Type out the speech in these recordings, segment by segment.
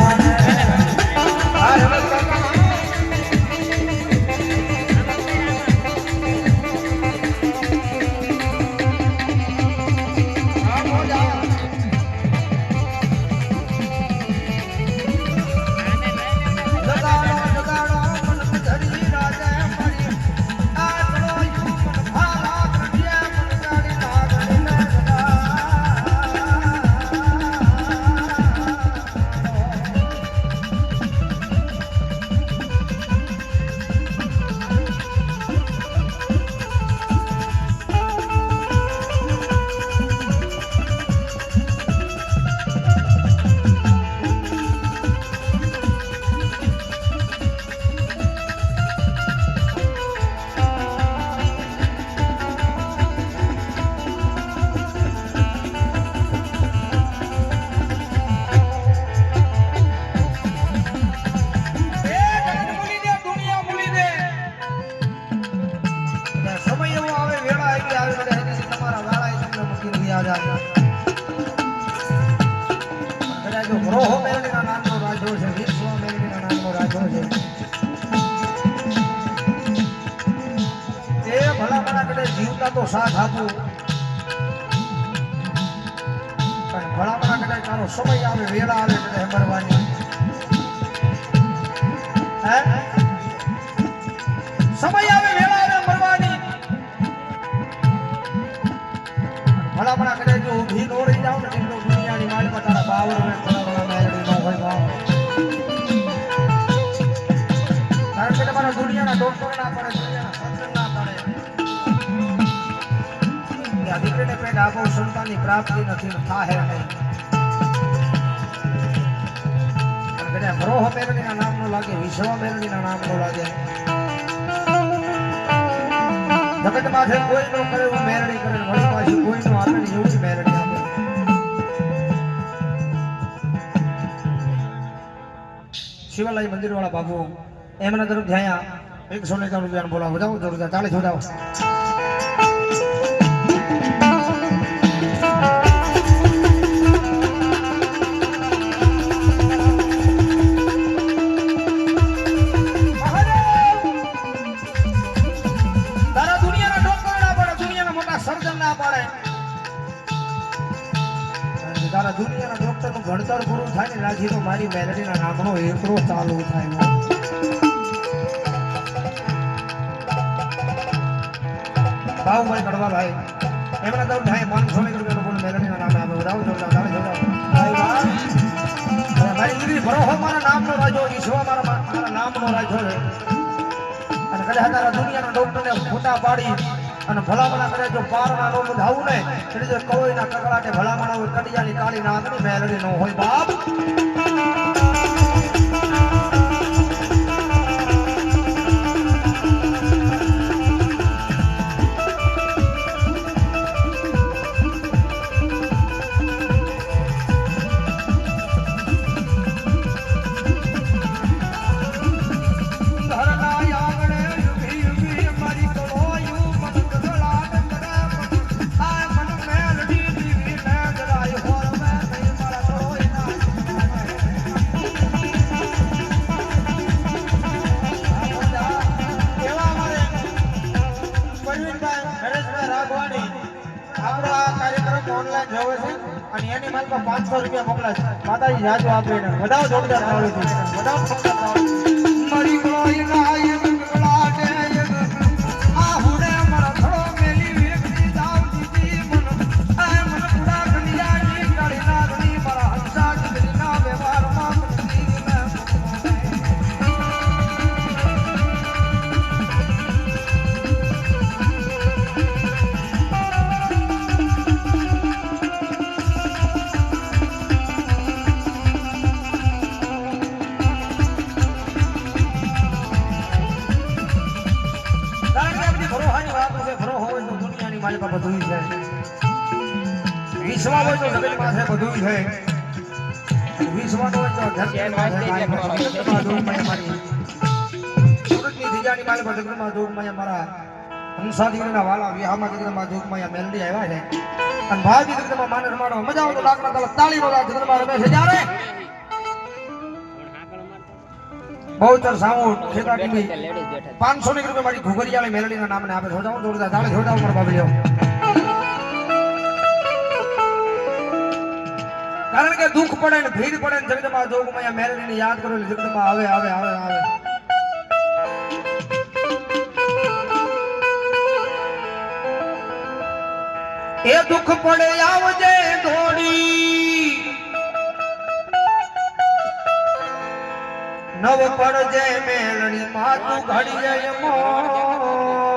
one. સંતાનની પ્રાપ્તિ નથી થાહે નહીં ઘણા ગ્રોહ મેરણીના નામનો લાગે વિશ્વ મેરણીના નામનો લાગે જગત માથે કોઈ નો કરે એવું મેરણી કરે વળી પાછી કોઈ નો આપે એવું મેરણી આપે શિવાલય મંદિર વાળા બાબુ એમના તરફ ધ્યાયા એકસો ને ચાલીસ રૂપિયા બોલાવો જાઓ જોરદાર ચાલીસ વધાવો ફૂટા પાડી અને ભલામણા કરે જો પારના નો બધાવું ને એટલે જો કવળીના કકડાટે ભલામણા હોય, કડિયાની કાળી નાગની મેલડી નો હોય બાપ. અને એની માલમાં પાંચસો રૂપિયા મોકલા છે. માતાજી જાજો આપીને બધા જોરદાર નાવડું છે. આપણા હંસા દીકરાના વાલા વિહામા દીકરામાં જોગમાં આ મેલડી આવ્યા છે. અને ભાજી દીકરામાં માને રમાડો. મજા આવતો લાકડા તાલા તાળી બોલા દીકરામાં રમે છે જ્યારે. બહુચર સામુ ખેતા ટીવી પાંચસો ની રૂપિયા મારી ઘુઘરિયાળી મેલડીના નામને આપે છોડાવું જોડતા તાળી છોડાવું મારા બાબલીઓ. કારણ કે દુઃખ પડે ને ભીડ પડે ને જગદમાં જોગમાં મેરડીને યાદ કરો જગદમાં આવે આવે આવે આવે. એ દુઃખ પડે આવજે ધોડી નવ પડજે મેલડી માતું ઘડી જાય મોડી.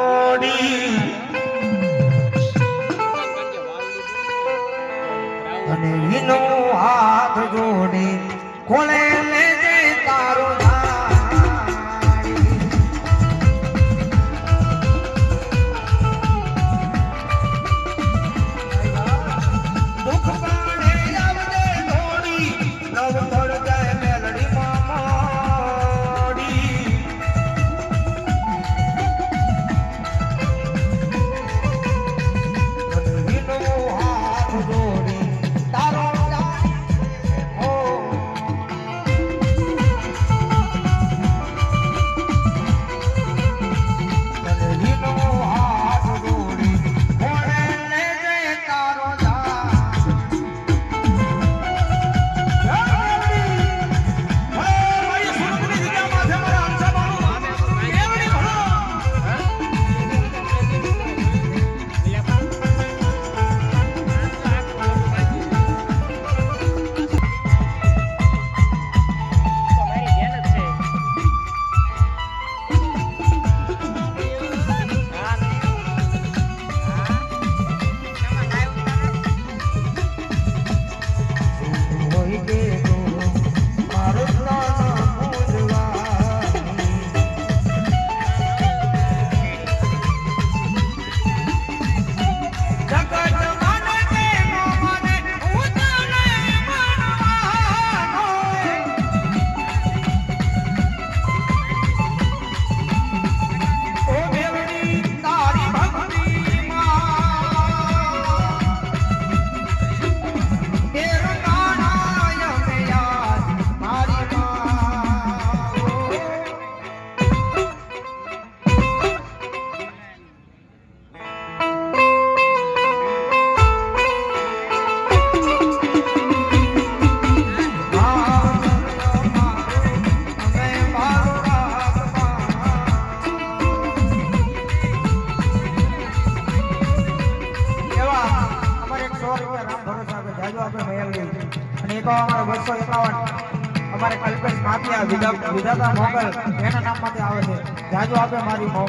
અને વિનો હાથ જોડી ખોલે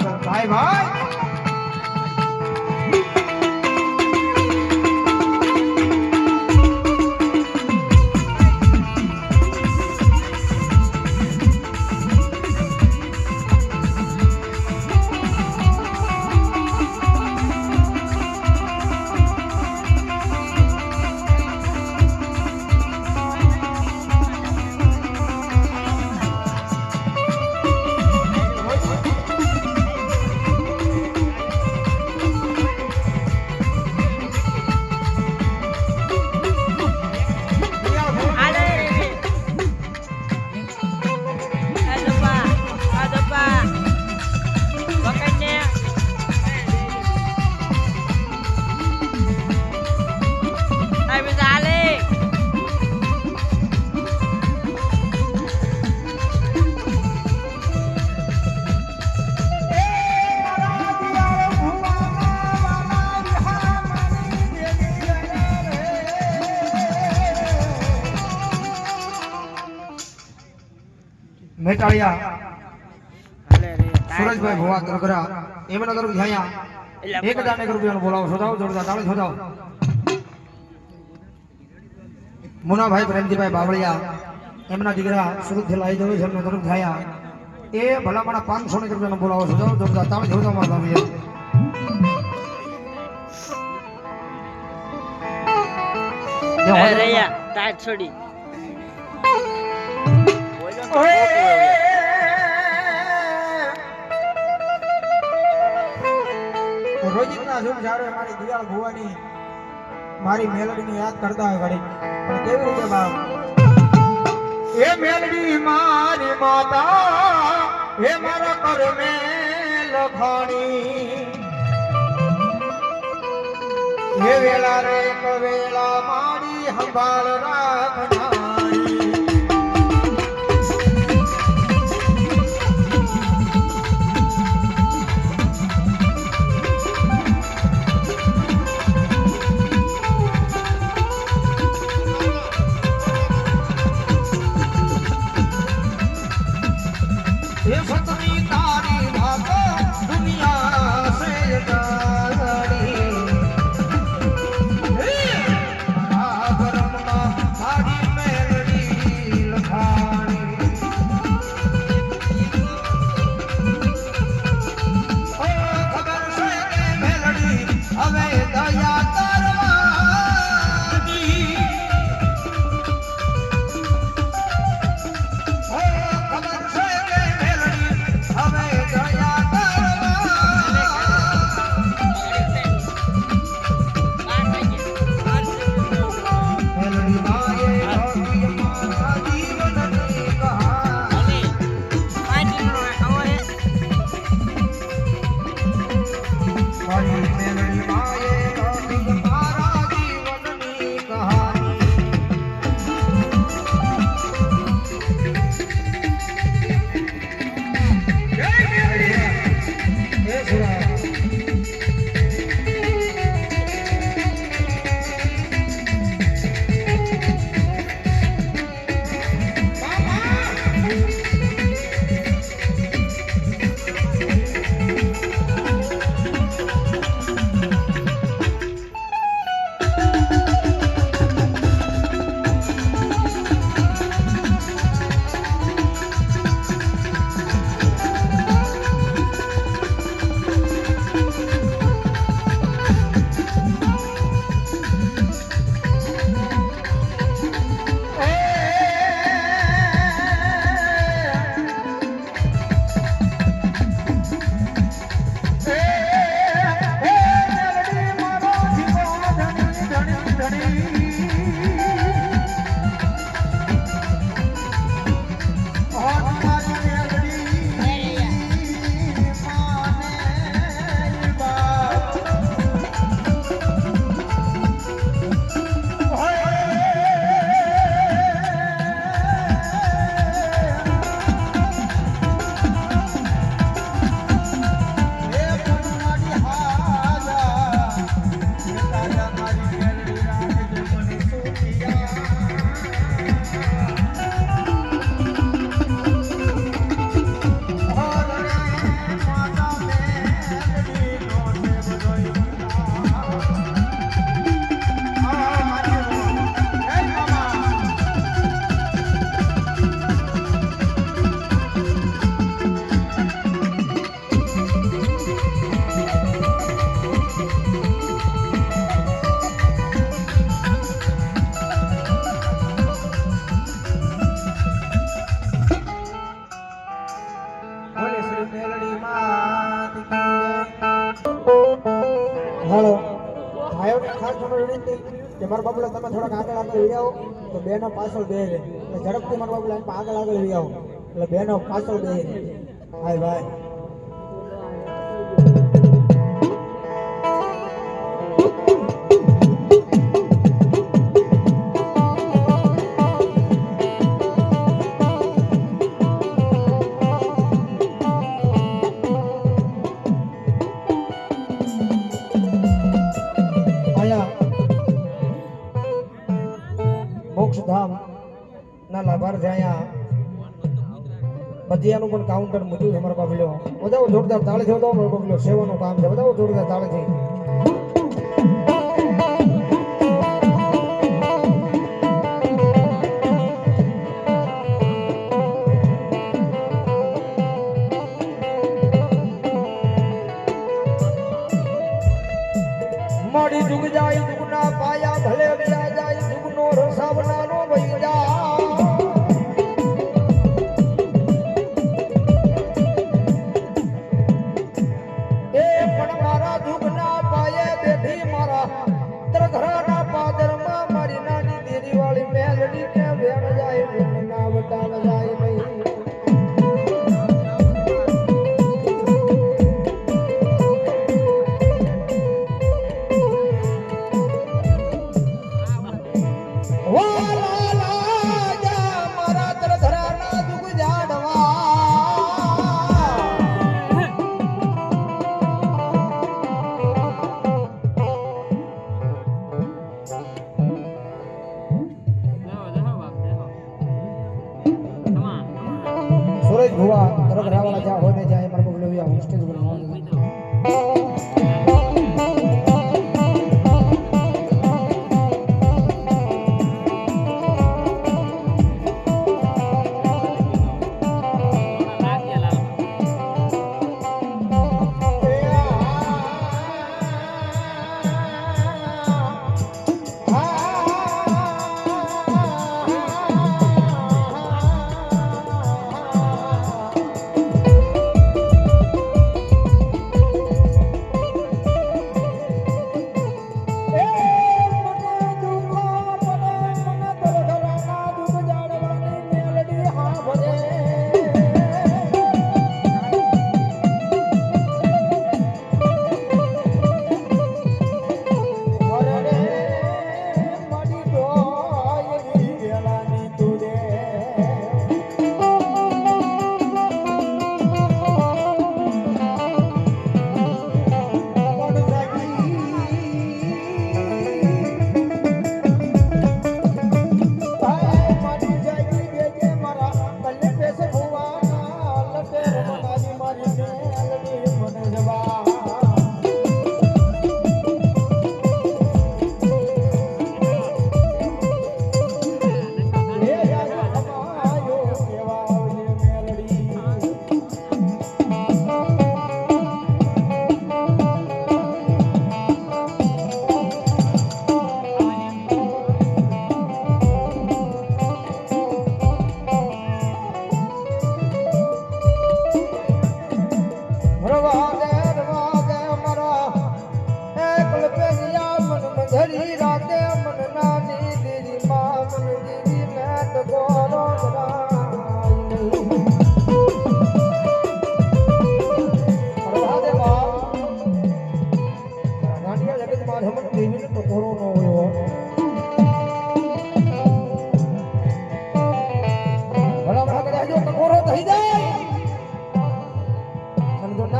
ભાઈ ભાઈ. મેટાળિયા સુરજભાઈ ભવા ગરગરા એમના તરફ ધ્યાયા એક હજાર એક રૂપિયાનો બોલાવો શોધાવો જોડતા તાળી શોધાવો મુનાભાઈ પ્રેમજીભાઈ બાવળિયા એમના દીકરા સુરતથી લાવી જવું છે એમના તરફ ધ્યાયા એ ભલામણા પાંચસો ને રૂપિયાનો બોલાવો શોધાવો જોડતા તાળી શોધાવો મારા બાવળિયા જે રોજિત ના ઝૂમ ઝાડો મારી દિવાલ ભુવાની મારી મેલડી ને યાદ કરતા હોય ઘડી કેવી રીતે ભાવ એ મેલડી મારી માતા એ મારા કરમે લખાણી હે વેલા રે કવેલા મારી સંભાળ રાખના 你要创造。બેનો પાછળ બે રે ઝડપથી મારા બાબુ લાઈન આગળ આગળ લઈ આવો. એટલે બેનો પાછળ બે રે હાય ભાઈ. ભજીયાનું પણ કાઉન્ટર મૂક્યું છે અમારા બાબલો બધા જોરદાર તાળે છે બધા બાબલો સેવાનું કામ છે. બધા જોરદાર તાળે છે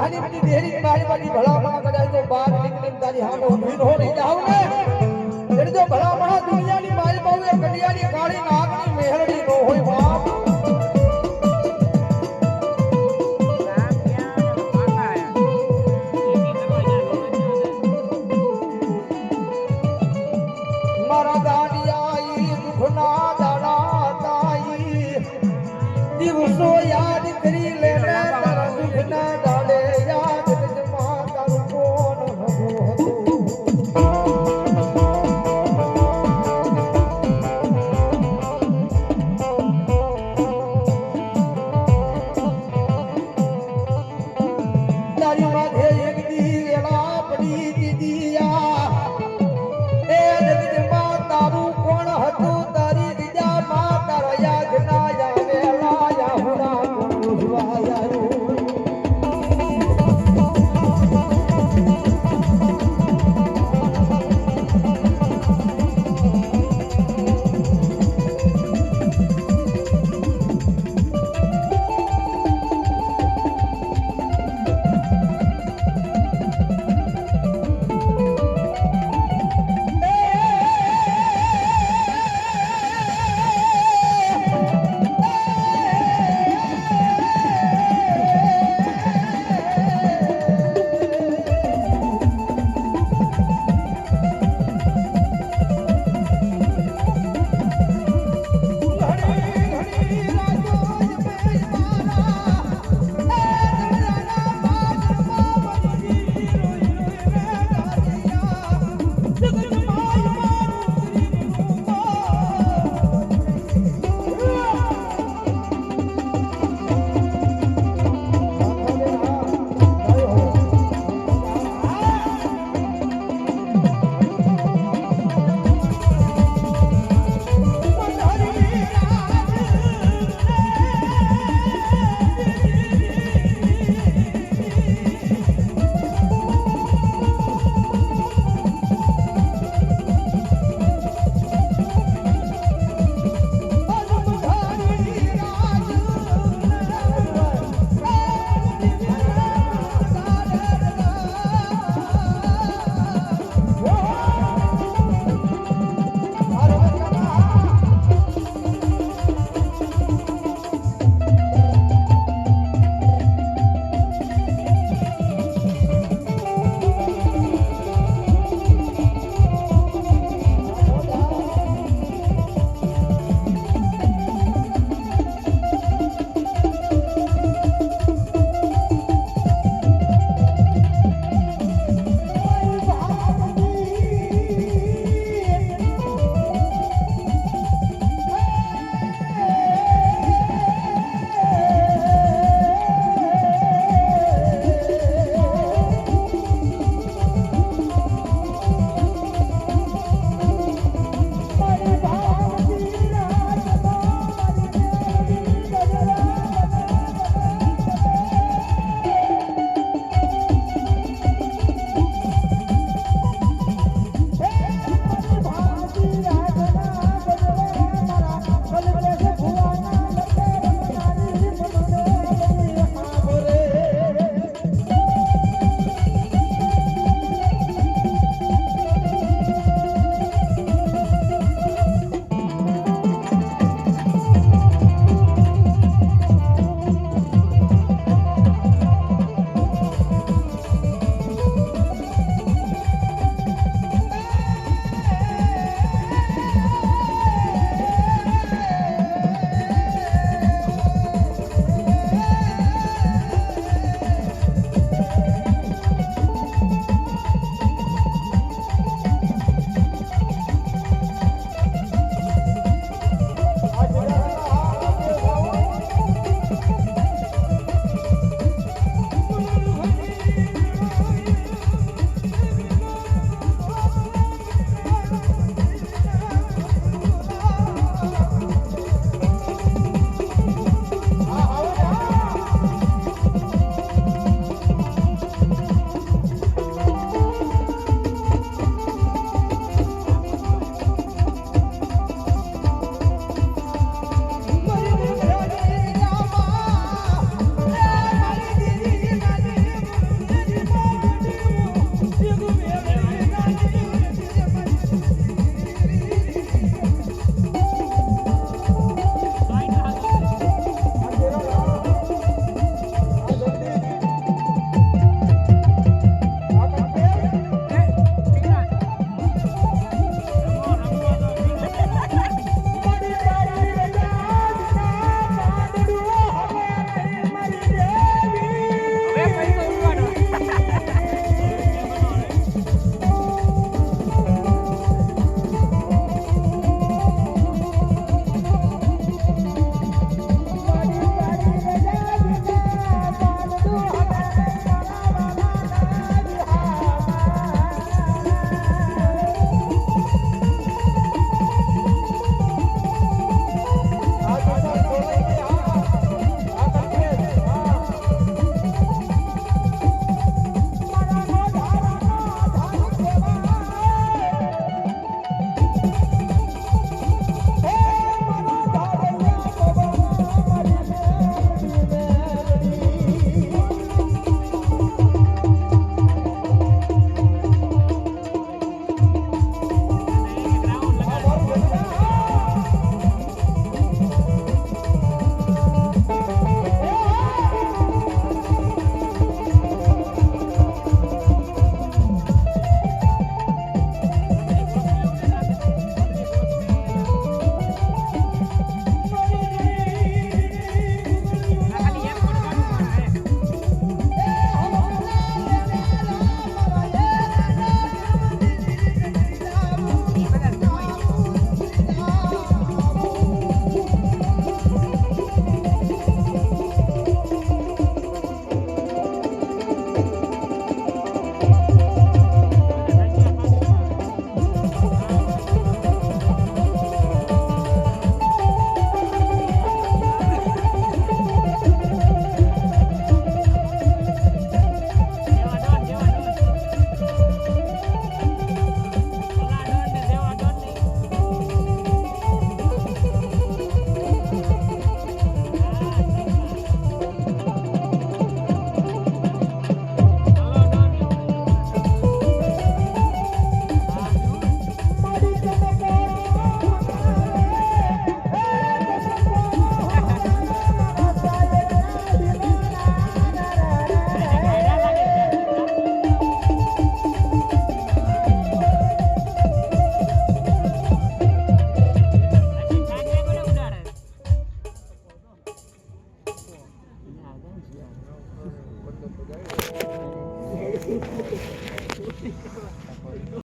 નાની બધી દેરી મારી મારી ભલામણ કરાય તો બાર નીકળીને તારી સામે ઊભી નો નહીં જાવ ને એટલે જો ભલામણ દુનિયાની મારી એ કડિયાની કાળી નાગની મેહરડી નો હોય બાપ.